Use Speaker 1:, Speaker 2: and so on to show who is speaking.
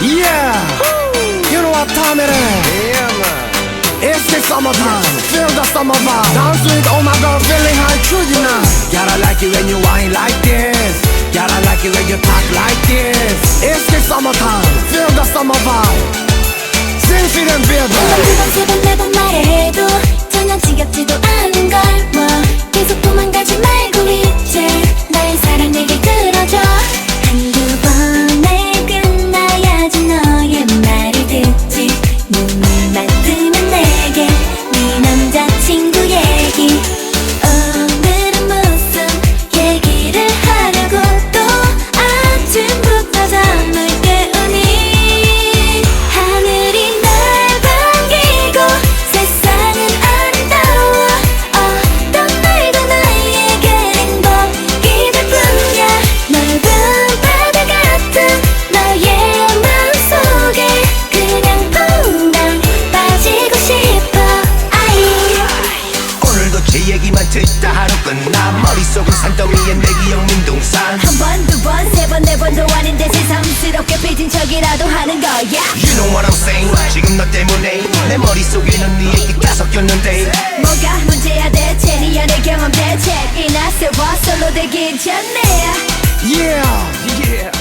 Speaker 1: Yeah, you know what time it is?
Speaker 2: Yeah, man.
Speaker 1: It's the summertime, feel the summer vibe. Dance with all my girl, feeling high through the night. Gotta like it when you whine like this. Gotta like it when you talk like this. It's the summertime, feel the summer vibe. Sing for them, baby.
Speaker 3: 두번 세 번 네 번 말해도 전혀 지겹지도 않은 걸
Speaker 2: 제 얘기만 듣다 하루 끝나 머릿속은 산더미에 내 기억 민둥산.
Speaker 3: 한 번, 두 번, 세 번, 네 번도 아닌데 새삼스럽게 삐진 척이라도 하는 거야.
Speaker 2: You know what I'm saying 지금 너 때문에 내 머릿속에는 네 얘기가 섞였는데.
Speaker 3: 뭐가 문제야 대체? 네 연애 경험 대체? 이나 세워 솔로 되기 전에.
Speaker 1: Yeah,
Speaker 2: Yeah